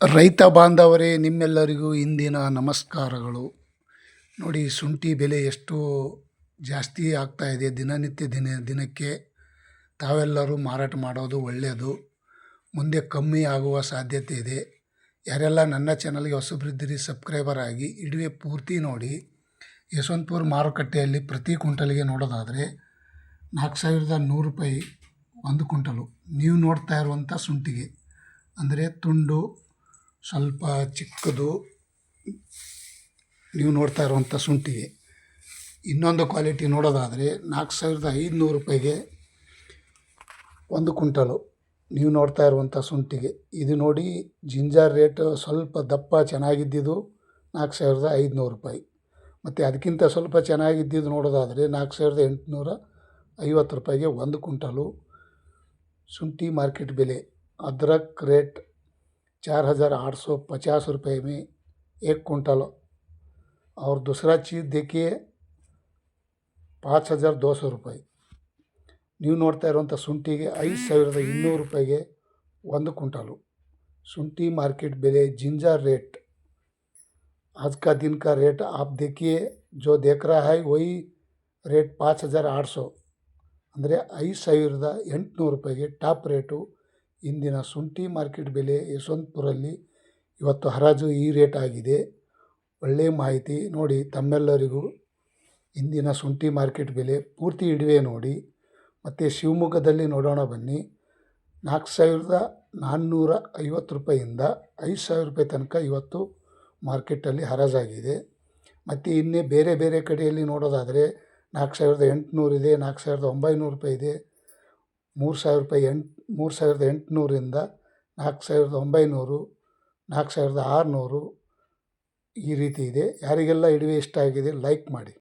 ರೈತ ಬಾಂಧವರೇ, ನಿಮ್ಮೆಲ್ಲರಿಗೂ ಇಂದಿನ ನಮಸ್ಕಾರಗಳು. ನೋಡಿ, ಶುಂಠಿ ಬೆಲೆ ಎಷ್ಟು ಜಾಸ್ತಿ ಆಗ್ತಾ ಇದೆ. ದಿನನಿತ್ಯ ದಿನ, ದಿನಕ್ಕೆ ತಾವೆಲ್ಲರೂ ಮಾರಾಟ ಮಾಡೋದು ಒಳ್ಳೆಯದು. ಮುಂದೆ ಕಮ್ಮಿ ಆಗುವ ಸಾಧ್ಯತೆ ಇದೆ. ಯಾರೆಲ್ಲ ನನ್ನ ಚಾನಲ್ಗೆ ಹೊಸಬ್ರಿದ್ದೀರಿ, ಸಬ್ಸ್ಕ್ರೈಬರ್ ಆಗಿ ಇಡುವೆ ಪೂರ್ತಿ ನೋಡಿ. ಯಶವಂತಪುರ ಮಾರುಕಟ್ಟೆಯಲ್ಲಿ ಪ್ರತಿ ಕುಂಟಲಿಗೆ ನೋಡೋದಾದರೆ ನಾಲ್ಕು ಸಾವಿರದ ನೂರು ರೂಪಾಯಿ ಒಂದು ಕುಂಟಲು ನೀವು ನೋಡ್ತಾ ಇರುವಂಥ ಶುಂಠಿಗೆ, ಅಂದರೆ ತುಂಡು ಸ್ವಲ್ಪ ಚಿಕ್ಕದು. ನೀವು ನೋಡ್ತಾ ಇರುವಂಥ ಶುಂಠಿ. ಇನ್ನೊಂದು ಕ್ವಾಲಿಟಿ ನೋಡೋದಾದರೆ ನಾಲ್ಕು ಸಾವಿರದ ಐದುನೂರು ರೂಪಾಯಿಗೆ ಒಂದು ಕುಂಟಲು ನೀವು ನೋಡ್ತಾ ಇರುವಂಥ ಶುಂಠಿಗೆ. ಇದು ನೋಡಿ ಜಿಂಜರ್ ರೇಟ್ ಸ್ವಲ್ಪ ದಪ್ಪ ಚೆನ್ನಾಗಿದ್ದಿದ್ದು ನಾಲ್ಕು ಸಾವಿರದ ಐದುನೂರು ರೂಪಾಯಿ. ಮತ್ತು ಅದಕ್ಕಿಂತ ಸ್ವಲ್ಪ ಚೆನ್ನಾಗಿದ್ದಿದ್ದು ನೋಡೋದಾದರೆ ನಾಲ್ಕು ಸಾವಿರದ ಎಂಟುನೂರ ಐವತ್ತು ರೂಪಾಯಿಗೆ ಒಂದು ಕುಂಟಲು ಶುಂಠಿ ಮಾರ್ಕೆಟ್ ಬೆಲೆ. ಅದ್ರಕ್ ರೇಟ್ चार हज़ार आठ सौ पचास रुपये में एक कुंटल और दूसरा चीज़ देखिए ಪಾಚ್ ಹಜಾರ್ ದೋ ಸौ ರೂಪಾಯಿ ನೀವು ನೋಡ್ತಾ ಇರುವಂಥ ಶುಂಠಿಗೆ ಐದು ಸಾವಿರದ ಇನ್ನೂರು ರೂಪಾಯಿಗೆ ಒಂದು ಕುಂಟಲು ಶುಂಠಿ मार्केट बेले जिंजर रेट आज का दिन का रेट आप देखिए जो देख रहा है वही रेट पाँच हज़ार आठ सौ ಅಂದರೆ ಐದು ಸಾವಿರದ ಎಂಟುನೂರು ರೂಪಾಯಿಗೆ ಟಾಪ್ ರೇಟು ಇಂದಿನ ಶುಂಠಿ ಮಾರ್ಕೆಟ್ ಬೆಲೆ ಯಶವಂತಪುರಲ್ಲಿ ಇವತ್ತು ಹರಾಜು ಈ ರೇಟ್ ಆಗಿದೆ. ಒಳ್ಳೆಯ ಮಾಹಿತಿ ನೋಡಿ ತಮ್ಮೆಲ್ಲರಿಗೂ ಇಂದಿನ ಶುಂಠಿ ಮಾರ್ಕೆಟ್ ಬೆಲೆ ಪೂರ್ತಿ ಇಡುವೆ ನೋಡಿ. ಮತ್ತು ಶಿವಮೊಗ್ಗದಲ್ಲಿ ನೋಡೋಣ ಬನ್ನಿ. ನಾಲ್ಕು ಸಾವಿರದ ನಾನ್ನೂರ ಐವತ್ತು ರೂಪಾಯಿಂದ ಐದು ಸಾವಿರ ರೂಪಾಯಿ ತನಕ ಇವತ್ತು ಮಾರ್ಕೆಟಲ್ಲಿ ಹರಾಜಾಗಿದೆ. ಮತ್ತು ಇನ್ನೇ ಬೇರೆ ಬೇರೆ ಕಡೆಯಲ್ಲಿ ನೋಡೋದಾದರೆ ನಾಲ್ಕು ಸಾವಿರದ ಎಂಟುನೂರಿದೆ ನಾಲ್ಕು ಸಾವಿರದ ಒಂಬೈನೂರು ರೂಪಾಯಿ ಇದೆ. ಮೂರು ಸಾವಿರ ರೂಪಾಯಿ ಎಂಟು, ಮೂರು ಸಾವಿರದ ಎಂಟುನೂರಿಂದ ನಾಲ್ಕು ಸಾವಿರದ ಒಂಬೈನೂರು, ನಾಲ್ಕು ಸಾವಿರದ ಆರುನೂರು ಈ ರೀತಿ ಇದೆ. ಯಾರಿಗೆಲ್ಲ ಇಡುವೆ ಇಷ್ಟ ಆಗಿದೆ, ಲೈಕ್ ಮಾಡಿ.